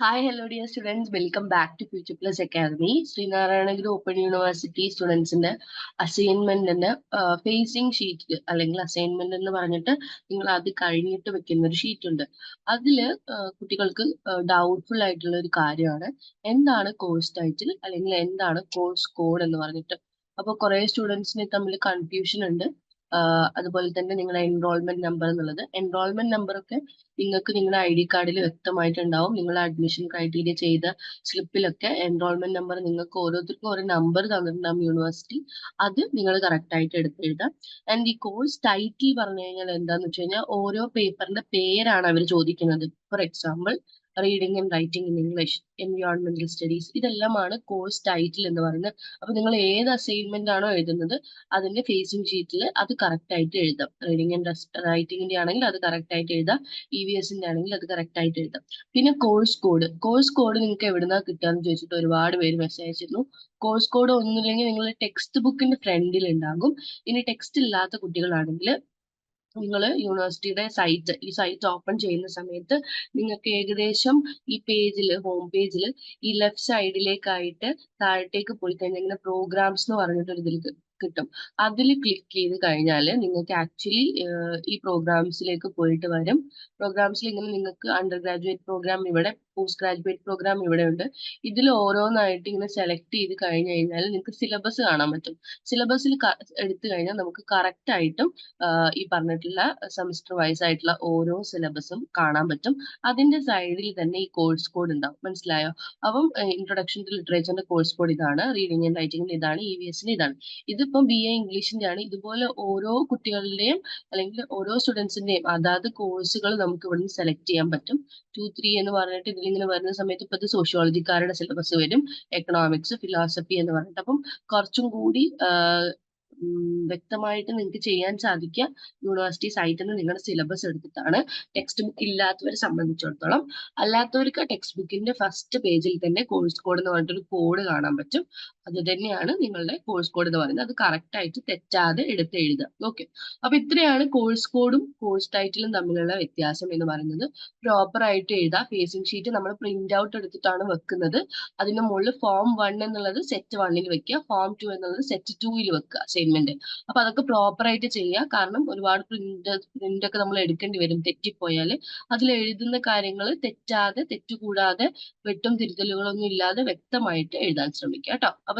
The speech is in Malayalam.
Hi, hello dear students welcome back to future plus academy Sreenarayanagiri open university സ്റ്റുഡൻസിന്റെ അസൈൻമെന്റിന് ഫേസിംഗ് ഷീറ്റ് അല്ലെങ്കിൽ അസൈൻമെന്റ് എന്ന് പറഞ്ഞിട്ട് നിങ്ങൾ അത് കഴിഞ്ഞിട്ട് വെക്കുന്ന ഒരു ഷീറ്റ് ഉണ്ട്. അതിൽ കുട്ടികൾക്ക് ഡൗട്ട്ഫുൾ ആയിട്ടുള്ള ഒരു കാര്യമാണ്. എന്താണ് കോഴ്സ് ടൈറ്റിൽ അല്ലെങ്കിൽ എന്താണ് കോഴ്സ് കോഡ് എന്ന് പറഞ്ഞിട്ട്. അപ്പൊ കുറെ സ്റ്റുഡൻസിന് തമ്മിൽ കൺഫ്യൂഷൻ ഉണ്ട്. അതുപോലെ തന്നെ നിങ്ങളുടെ എൻറോൾമെന്റ് നമ്പർ എന്നുള്ളത്. എൻറോൾമെന്റ് നമ്പർ ഒക്കെ നിങ്ങൾക്ക് നിങ്ങളുടെ ഐ ഡി കാർഡിൽ വ്യക്തമായിട്ടുണ്ടാവും. നിങ്ങൾ അഡ്മിഷൻ ക്രൈറ്റീരിയ ചെയ്ത സ്ലിപ്പിലൊക്കെ എൻറോൾമെന്റ് നമ്പർ നിങ്ങൾക്ക് ഓരോരുത്തർക്കും ഓരോ നമ്പർ തന്നിട്ടുണ്ടാവും യൂണിവേഴ്സിറ്റി അത് നിങ്ങൾ കറക്റ്റ് ആയിട്ട് എടുത്ത് എഴുതാം. ആൻഡ് ഈ കോഴ്സ് ടൈറ്റിൽ പറഞ്ഞു കഴിഞ്ഞാൽ എന്താന്ന് വെച്ച് കഴിഞ്ഞാൽ ഓരോ പേപ്പറിന്റെ പേരാണ് അവർ ചോദിക്കുന്നത്. For example reading and writing in English എൻവയോൺമെന്റൽ studies ഇതെല്ലാമാണ് കോഴ്സ് ടൈറ്റിൽ എന്ന് പറയുന്നത്. അപ്പൊ നിങ്ങൾ ഏത് അസൈൻമെന്റ് ആണോ എഴുതുന്നത് അതിന്റെ ഫേസിംഗ് ഷീറ്റിൽ അത് കറക്റ്റ് ആയിട്ട് എഴുതാം. റീഡിംഗ് ആൻഡ് റൈറ്റിംഗിന്റെ ആണെങ്കിൽ അത് കറക്റ്റ് ആയിട്ട് എഴുതാം. ഇ വി എസിന്റെ ആണെങ്കിൽ അത് കറക്റ്റ് ആയിട്ട് എഴുതാം. പിന്നെ കോഴ്സ് കോഡ് കോഴ്സ് കോഡ് നിങ്ങൾക്ക് എവിടുന്നാ കിട്ടാന്ന് ചോദിച്ചിട്ട് ഒരുപാട് പേര് മെസ്സേജ് അയച്ചിരുന്നു. കോഴ്സ് കോഡ് ഒന്നുമില്ലെങ്കിൽ നിങ്ങൾ ടെക്സ്റ്റ് ബുക്കിന്റെ ഫ്രണ്ടിൽ ഉണ്ടാകും. ഇനി ടെക്സ്റ്റ് ഇല്ലാത്ത കുട്ടികളാണെങ്കിൽ നിങ്ങൾ യൂണിവേഴ്സിറ്റിയുടെ സൈറ്റ് ഈ സൈറ്റ് ഓപ്പൺ ചെയ്യുന്ന സമയത്ത് നിങ്ങൾക്ക് ഏകദേശം ഈ പേജിൽ ഹോം പേജിൽ ഈ ലെഫ്റ്റ് സൈഡിലേക്കായിട്ട് താഴത്തേക്ക് പോയി കഴിഞ്ഞാൽ ഇങ്ങനെ പ്രോഗ്രാംസ് എന്ന് പറഞ്ഞിട്ടൊരു ഇതിൽ കിട്ടും. അതിൽ ക്ലിക്ക് ചെയ്ത് കഴിഞ്ഞാൽ നിങ്ങൾക്ക് ആക്ച്വലി ഈ പ്രോഗ്രാംസിലേക്ക് പോയിട്ട് വരും. പ്രോഗ്രാംസിൽ ഇങ്ങനെ നിങ്ങൾക്ക് അണ്ടർ ഗ്രാജുവേറ്റ് പ്രോഗ്രാം ഇവിടെ പോസ്റ്റ് ഗ്രാജുവേറ്റ് പ്രോഗ്രാം ഇവിടെ ഉണ്ട്. ഇതിൽ ഓരോന്നായിട്ട് ഇങ്ങനെ സെലക്ട് ചെയ്ത് കഴിഞ്ഞു കഴിഞ്ഞാൽ നിങ്ങൾക്ക് സിലബസ് കാണാൻ പറ്റും. സിലബസിൽ എടുത്തു കഴിഞ്ഞാൽ നമുക്ക് കറക്റ്റ് ആയിട്ടും ഈ പറഞ്ഞിട്ടുള്ള സെമസ്റ്റർ വൈസ് ആയിട്ടുള്ള ഓരോ സിലബസും കാണാൻ പറ്റും. അതിന്റെ സൈഡിൽ തന്നെ ഈ കോഴ്സ് കോഡ് ഉണ്ടാവും. മനസ്സിലായോ? അപ്പം ഇൻട്രൊഡക്ഷൻ ടു ലിറ്ററേച്ചറിന്റെ കോഴ്സ് കോഡ് ഇതാണ്. റീഡിംഗ് ആൻഡ് റൈറ്റിംഗിന്റെ ഇതാണ്. ഇ വി എസിന്റെ ഇതാണ്. ഇതിപ്പം ബി എ ഇംഗ്ലീഷിന്റെയാണ്. ഇതുപോലെ ഓരോ കുട്ടികളുടെയും അല്ലെങ്കിൽ ഓരോ സ്റ്റുഡൻസിന്റെയും അതാത് കോഴ്സുകൾ നമുക്ക് ഇവിടുന്ന് സെലക്ട് ചെയ്യാൻ പറ്റും. ടു ത്രീ എന്ന് പറഞ്ഞിട്ട് ഇതിലിങ്ങനെ വരുന്ന സമയത്ത് ഇപ്പൊ ഇത് സോഷ്യോളജിക്കാരുടെ സിലബസ് വരും. എക്കണോമിക്സ് ഫിലോസഫി എന്ന് പറഞ്ഞിട്ട്. അപ്പം കുറച്ചും കൂടി വ്യക്തമായിട്ട് നിങ്ങൾക്ക് ചെയ്യാൻ സാധിക്കുക. യൂണിവേഴ്സിറ്റി സൈറ്റിൽ നിന്ന് നിങ്ങളുടെ സിലബസ് എടുത്തിട്ടാണ്. ടെക്സ്റ്റ് ബുക്ക് ഇല്ലാത്തവരെ സംബന്ധിച്ചിടത്തോളം. അല്ലാത്തവർക്ക് ടെക്സ്റ്റ് ബുക്കിന്റെ ഫസ്റ്റ് പേജിൽ തന്നെ കോഴ്സ് കോഡ് എന്ന് പറഞ്ഞിട്ടൊരു കോഡ് കാണാൻ പറ്റും. അത് തന്നെയാണ് നിങ്ങളുടെ കോഴ്സ് കോഡ് എന്ന് പറയുന്നത്. അത് കറക്റ്റ് ആയിട്ട് തെറ്റാതെ എടുത്ത് എഴുതുക. ഓക്കെ അപ്പൊ ഇത്രയാണ് കോഴ്സ് കോഡും കോഴ്സ് ടൈറ്റിലും തമ്മിലുള്ള വ്യത്യാസം എന്ന് പറയുന്നത്. പ്രോപ്പർ ആയിട്ട് എഴുതാം. ഫേസിംഗ് ഷീറ്റ് നമ്മൾ പ്രിന്റ് ഔട്ട് എടുത്തിട്ടാണ് വെക്കുന്നത്. അതിന്റെ മുകളിൽ ഫോം വൺ എന്നുള്ളത് സെറ്റ് വണ്ണിൽ വെക്കുക. ഫോം ടു എന്നുള്ളത് സെറ്റ് ടൂയിൽ വെക്കുക അസൈൻമെന്റ് അപ്പൊ അതൊക്കെ പ്രോപ്പർ ആയിട്ട് ചെയ്യുക. കാരണം ഒരുപാട് പ്രിന്റ് പ്രിന്റ് ഒക്കെ നമ്മൾ എടുക്കേണ്ടി വരും. തെറ്റിപ്പോയാൽ അതിൽ എഴുതുന്ന കാര്യങ്ങൾ തെറ്റാതെ തെറ്റുകൂടാതെ വെട്ടും തിരുത്തലുകളൊന്നും ഇല്ലാതെ വ്യക്തമായിട്ട് എഴുതാൻ ശ്രമിക്കുക കേട്ടോ. അപ്പൊ